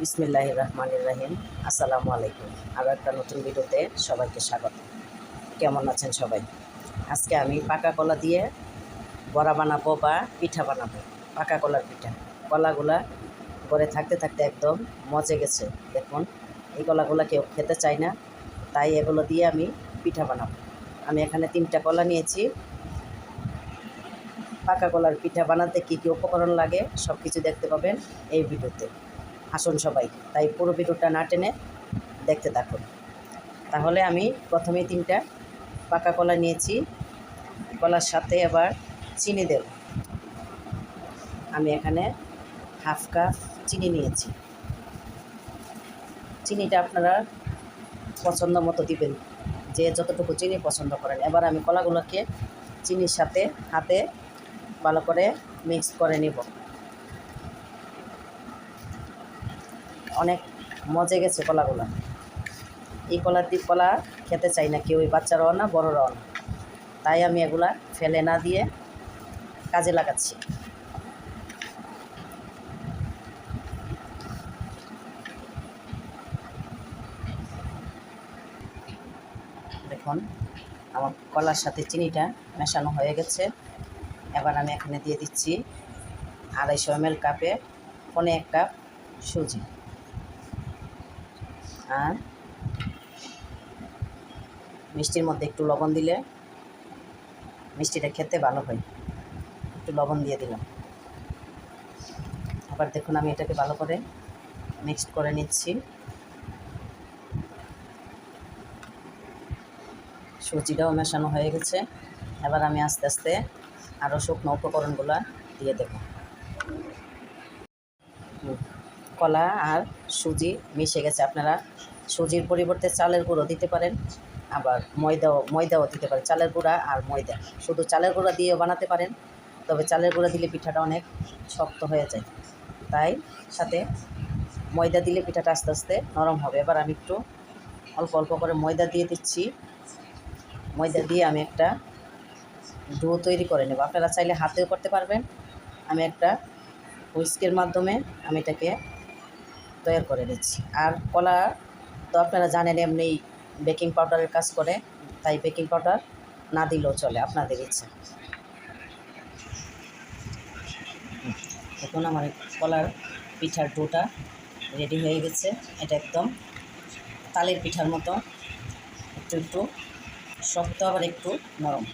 বিসমিল্লাহ রহমান রাহিম। আসসালামু আলাইকুম। আরও একটা নতুন ভিডিওতে সবাইকে স্বাগত। কেমন আছেন সবাই? আজকে আমি পাকা কলা দিয়ে বড়া বানাবো বা পিঠা বানাবো। পাকা কলার পিঠা। কলাগুলা ঘরে থাকতে থাকতে একদম মজে গেছে। দেখুন, এই কলাগুলা কেউ খেতে চায় না, তাই এগুলো দিয়ে আমি পিঠা বানাবো। আমি এখানে তিনটা কলা নিয়েছি। পাকা কলার পিঠা বানাতে কী কী উপকরণ লাগে সব কিছু দেখতে পাবেন এই ভিডিওতে। আসুন সবাই। তাই পুরো ভিডিওটা না টেনে দেখতে থাকুন। তাহলে আমি প্রথমে তিনটা পাকা কলা নিয়েছি। কলার সাথে আবার চিনি দেব। আমি এখানে হাফ কাপ চিনি নিয়েছি। চিনিটা আপনারা পছন্দ মতো দিবেন। যে যতটুকু চিনি পছন্দ করেন। এবার আমি কলাগুলোকে চিনির সাথে হাতে ভালো করে মিক্স করে নিব। অনেক মজে গেছে কলাগুলো। এই কলার দিক কলা খেতে চাই না কেউ ওই বাচ্চারাও না, বড়রাও না। তাই আমি এগুলা ফেলে না দিয়ে কাজে লাগাচ্ছি। দেখুন, আমার কলার সাথে চিনিটা মেশানো হয়ে গেছে। এবার আমি এখানে দিয়ে দিচ্ছি আড়াইশো এম কাপে পনে এক কাপ সুজি। আর মিষ্টির মধ্যে একটু লবণ দিলে মিষ্টিটা খেতে ভালো হয়। একটু লবণ দিয়ে দিলাম। আবার দেখুন আমি এটাকে ভালো করে মিক্সড করে নিচ্ছি। সুজিটাও মেশানো হয়ে গেছে। এবার আমি আস্তে আস্তে আরও শুকনো উপকরণগুলো দিয়ে দেব। কলা আর সুজি মিশে গেছে। আপনারা সুজির পরিবর্তে চালের গুঁড়ো দিতে পারেন, আবার ময়দাও ময়দাও দিতে পারেন। চালের গুঁড়া আর ময়দা। শুধু চালের গুঁড়া দিয়েও বানাতে পারেন, তবে চালের গুঁড়া দিলে পিঠাটা অনেক শক্ত হয়ে যায়। তাই সাথে ময়দা দিলে পিঠাটা আস্তে আস্তে নরম হবে। এবার আমি একটু অল্প অল্প করে ময়দা দিয়ে দিচ্ছি। ময়দা দিয়ে আমি একটা ডো তৈরি করে নেব। আপনারা চাইলে হাতেও করতে পারবেন। আমি একটা হুইস্কের মাধ্যমে আমি এটাকে তৈরি করে নিচ্ছি। আর কলা তো আপনারা জানেন এমনি বেকিং পাউডারের কাজ করে, তাই বেকিং পাউডার না দিলেও চলে আপনাদের ইচ্ছা। দেখুন আমার কলার পিঠার ডোটা রেডি হয়ে গেছে। এটা একদম তালের পিঠার মতো, একটু একটু, শক্ত আবার একটু নরম।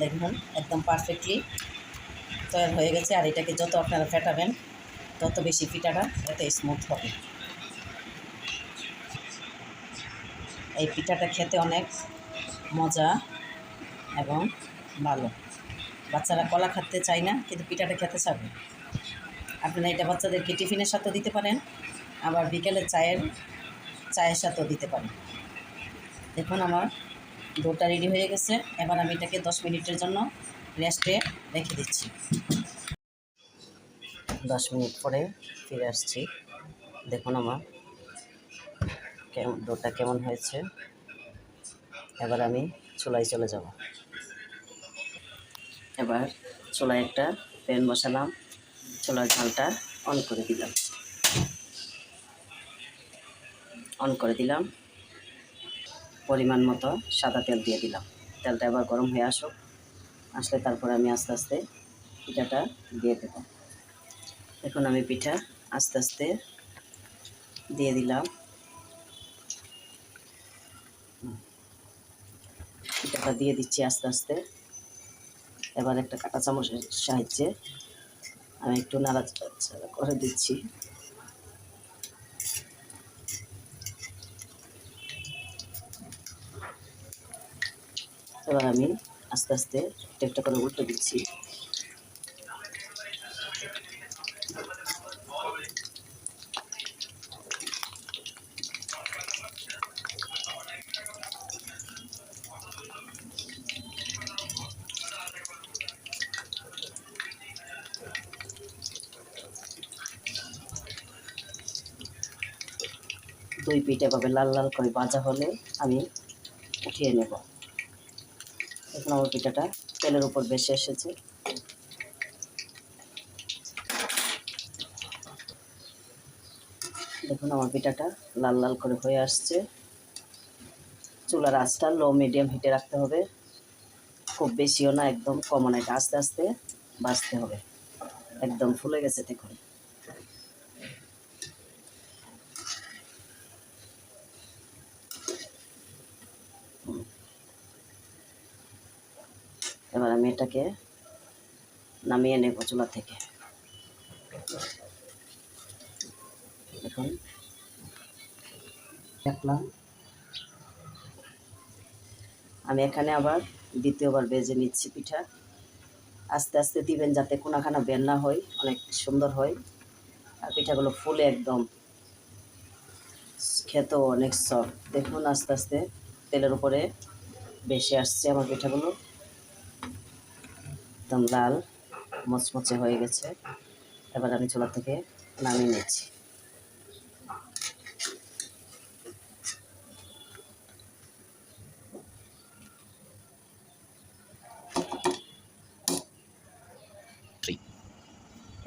দেখুন, একদম পারফেক্টলি তৈরি হয়ে গেছে। আর এটাকে যত আপনারা ফেটাবেন তত বেশি পিঠাটা এত স্মুথ হবে। এই পিঠাটা খেতে অনেক মজা এবং ভালো। বাচ্চারা কলা খেতে চায় না, কিন্তু পিঠাটা খেতে চাবে। আপনারা এটা বাচ্চাদেরকে টিফিনের সাথেও দিতে পারেন, আবার বিকেলে চায়ের চায়ের সাথেও দিতে পারেন। দেখুন আমার ডোটা রেডি হয়ে গেছে। এবার আমি এটাকে দশ মিনিটের জন্য রেস্টে রেখে দিচ্ছি। দশ মিনিট পরে ফিরে আসছি। দেখুন আমার কেমন ডোটা কেমন হয়েছে। এবার আমি চুলায় চলে যাব। এবার চুলায় একটা প্যান বসালাম। চুলার ঝালটা অন করে দিলাম। অন করে দিলাম। পরিমাণ মতো সাদা তেল দিয়ে দিলাম। তেলটা এবার গরম হয়ে আসুক। আসলে তারপরে আমি আস্তে আস্তে পিঠাটা দিয়ে দেব। এখন আমি পিঠা আস্তে আস্তে দিয়ে দিলাম। পিঠাটা দিয়ে দিচ্ছি আস্তে আস্তে। এবার একটা কাঁটা চামচের সাহায্যে আমি একটু নাড়াচাড়া করে দিচ্ছি। এবার আমি আস্তে আস্তে একটা একটা করে উল্টে দিচ্ছি। দুই পিঠে এভাবে লাল লাল করে ভাজা হলে আমি উঠিয়ে নেব। এখন আমার পিঠাটা তেলের উপর বেশি এসেছে। দেখুন আমার পিঠাটা লাল লাল করে হয়ে আসছে। চুলার আঁচটা লো মিডিয়াম হিটে রাখতে হবে। খুব বেশিও না, একদম কমও না, এটা আস্তে আস্তে বাঁচতে হবে। একদম ফুলে গেছে দেখুন। এবার আমি এটাকে নামিয়ে নেব চুলা থেকে। দেখুন। দেখলাম। আমি এখানে আবার দ্বিতীয়বার বেজে নিচ্ছি পিঠা। আস্তে আস্তে দিবেন যাতে কোনাখানা বের না হয়, অনেক সুন্দর হয়। আর পিঠাগুলো ফুলে একদম। খেতেও অনেক সফট দেখুন আস্তে আস্তে। তেলের উপরে বেশি আসছে আমার পিঠাগুলো। একদম লাল, মচমচে হয়ে গেছে। এবার আমি চুলা থেকে নামিয়ে নিচ্ছি।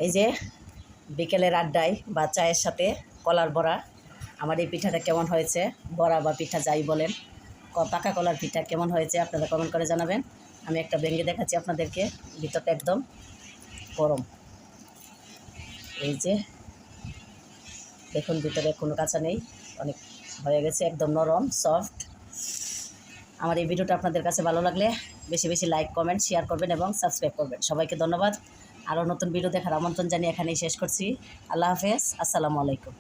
এই যে বিকেলের আড্ডায় বা চায়ের সাথে কলার বড়া, আমার এই পিঠাটা কেমন হয়েছে? বড়া বা পিঠা যাই বলেন। পাকা কলার পিঠা কেমন হয়েছে আপনারা কমেন্ট করে জানাবেন। আমি একটা ভেঙে দেখাচ্ছি আপনাদেরকে, ভিতরটা একদম গরম। এই যে, দেখুন ভিতরে কোনো কাঁচা নেই, অনেক হয়ে গেছে, একদম নরম সফট আমার এই ভিডিওটা আপনাদের কাছে ভালো লাগলে বেশি বেশি লাইক কমেন্ট শেয়ার করবেন এবং সাবস্ক্রাইব করবেন। সবাইকে ধন্যবাদ। আরও নতুন ভিডিও দেখার আমন্ত্রণ জানিয়ে এখানেই শেষ করছি। আল্লাহ হাফেজ, আসসালামু আলাইকুম।